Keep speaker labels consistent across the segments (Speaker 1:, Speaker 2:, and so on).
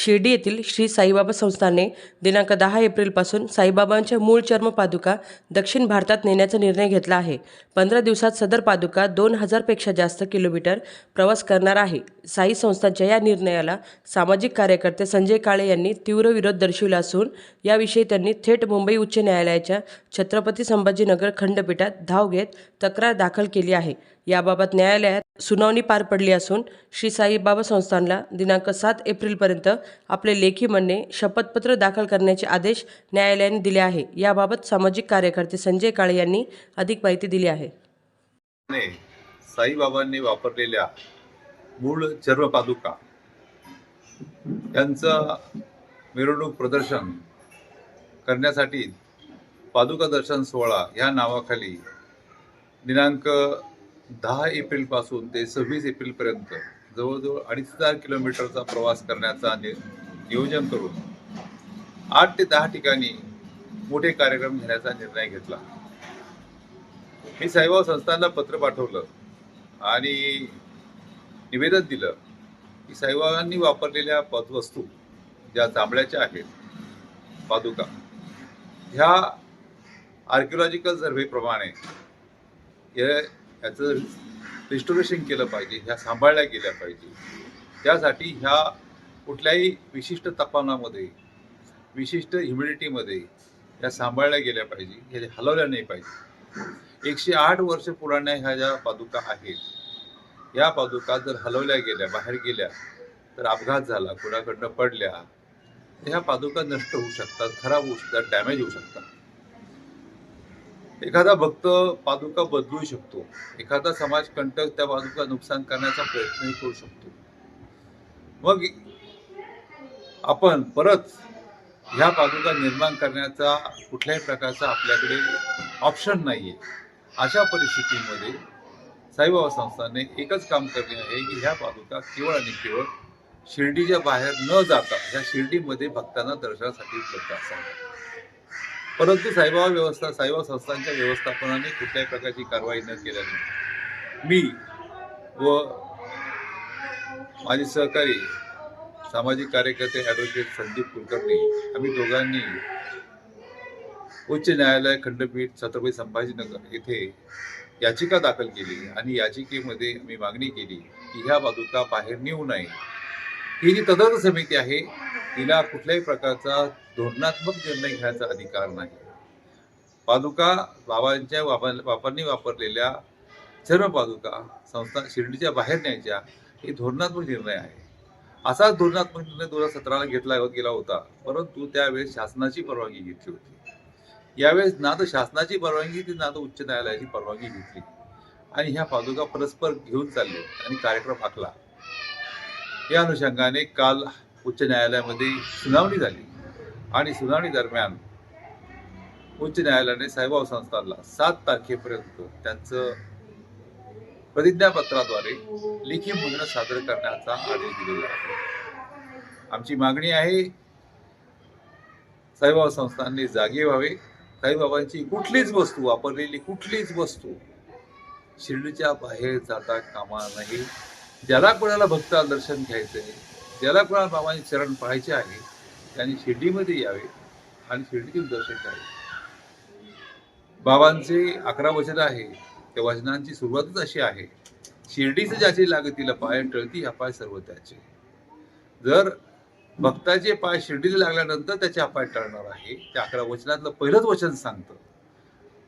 Speaker 1: शिर्डी येथील श्री साईबाबा संस्थाने दिनांक दहा एप्रिलपासून साईबाबांच्या मूळ चर्म पादुका दक्षिण भारतात नेण्याचा निर्णय घेतला आहे. पंधरा दिवसात सदर पादुका दोन हजारपेक्षा जास्त किलोमीटर प्रवास करणार आहे. साई संस्थांच्या या निर्णयाला सामाजिक कार्यकर्ते संजय काळे यांनी तीव्र विरोध दर्शविला असून याविषयी त्यांनी थेट मुंबई उच्च न्यायालयाच्या छत्रपती संभाजीनगर खंडपीठात धाव घेत तक्रार दाखल केली आहे. याबाबत न्यायालयात सुनावणी पार पडली असून श्री साईबाबा संस्थानला दिनांक सात एप्रिलपर्यंत आपले लेखी म्हणणे शपथपत्र दाखल करण्याचे आदेश न्यायालयाने दिले आहे. याबाबत सामाजिक कार्यकर्ते संजय काळे यांनी अधिक माहिती दिली आहे.
Speaker 2: साईबाबांनी वापरलेल्या मूळ चर्वपादुका यांचं मिरवणूक प्रदर्शन करण्यासाठी पादुका दर्शन सोहळा ह्या नावाखाली दिनांक दहा एप्रिलपासून ते सव्वीस एप्रिलपर्यंत जवळजवळ अडीच हजार किलोमीटरचा प्रवास करण्याचा नियोजन करून आठ ते दहा ठिकाणी मोठे कार्यक्रम घेण्याचा निर्णय घेतला. मी साईबाबा संस्थांना पत्र पाठवलं आणि निवेदन दिलं की साईबाबांनी वापरलेल्या पद वस्तू ज्या चांबड्याच्या आहेत पादुका ह्या आर्किओलॉजिकल सर्व्हेप्रमाणे ह्याचं रिस्टोरेशन केलं पाहिजे ह्या सांभाळल्या गेल्या पाहिजे. त्यासाठी ह्या कुठल्याही विशिष्ट तापमानामध्ये विशिष्ट ह्युमिडिटीमध्ये ह्या सांभाळल्या गेल्या पाहिजे हे हलवल्या नाही पाहिजे. एकशे आठ वर्ष पुराण्या ह्या ज्या पादुका आहेत या पादुका जर हलवल्या गेल्या बाहेर गेल्या तर अपघात झाला कुणाकडनं पडल्या तर ह्या पादुका नष्ट होऊ शकतात खराब होऊ शकतात डॅमेज होऊ शकतात. एखादा भक्त पादुका बदलू शकतो. एखादा समाजकंटक त्या पादुका नुकसान करण्याचा प्रयत्नही करू शकतो. मग आपण परत ह्या पादुका निर्माण करण्याचा कुठल्याही प्रकारचा आपल्याकडे ऑप्शन नाही आहे अशा परिस्थितीमध्ये साईबाबा संस्थाने एकच काम करणे आहे की ह्या पादुका केवळ आणि केवळ शिर्डीच्या बाहेर न जाता ह्या शिर्डीमध्ये भक्तांना दर्शनासाठी उपलब्ध असाव्या परंतु साईबाबा व्यवस्था साईबाबा संस्थांच्या व्यवस्थापनाने कुठल्याही प्रकारची कारवाई न केल्याने मी व माझे सहकारी सामाजिक कार्यकर्ते ॲडव्होकेट संदीप कुलकर्णी आम्ही दोघांनी उच्च न्यायालय खंडपीठ छत्रपती संभाजीनगर येथे याचिका दाखल केली आणि याचिकेमध्ये मी मागणी केली की ह्या बाजूला बाहेर नेऊ नये. ही जी तदर्थ समिती आहे तिला कुठल्याही प्रकारचा धोरणात्मक निर्णय घेण्याचा अधिकार नाही. पादुका बाबांच्या वापर बापांनी वापरलेल्या सर्व पादुका संस्था शिर्डीच्या बाहेर न्यायच्या हे धोरणात्मक निर्णय आहे. असाच धोरणात्मक निर्णय दोन हजार सतराला घेतला गेला होता परंतु त्यावेळेस शासनाची परवानगी घेतली होती. यावेळेस ना तर शासनाची परवानगी ती ना तर उच्च न्यायालयाची परवानगी घेतली. आणि ह्या पादुका परस्पर घेऊन चालले आणि कार्यक्रम आखला. या अनुषंगाने काल उच्च न्यायालयामध्ये सुनावणी झाली. आणि सुनावणी दरम्यान उच्च न्यायालयाने साईबाब संस्थानला सात तारखेपर्यंत त्यांचं प्रतिज्ञापत्राद्वारे लेखी मुद्रण सादर करण्याचा आदेश दिलेला आहे. आमची मागणी आहे साईबाबा संस्थांनी जागे व्हावे. साईबाबांची कुठलीच वस्तू वापरलेली कुठलीच वस्तू शिर्डीच्या बाहेर जाता कामा नाही. ज्याला कोणाला भक्त दर्शन घ्यायचंय ज्याला कोणाला बाबांचे चरण पाहायचे आहे त्यांनी शिर्डीमध्ये यावे आणि शिर्डीतील दर्शन करावे. बाबांचे अकरा वचन आहे त्या वचनांची सुरुवातच अशी आहे. शिर्डीचं ज्याची लागतीला पाय टळती हा पाय सर्व त्याचे. जर भक्ताचे पाय शिर्डीला लागल्यानंतर त्याचे अपाय टळणार आहे त्या अकरा वचनातलं पहिलंच वचन सांगतं.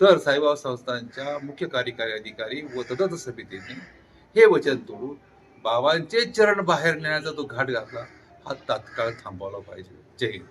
Speaker 2: तर साईबाबा संस्थांच्या मुख्य कार्यकारी अधिकारी व तदत समितीने हे वचन तोडून बाबांचे चरण बाहेर नेण्याचा तो घाट घातला. हा तात्काळ थांबवला पाहिजे जय हिंद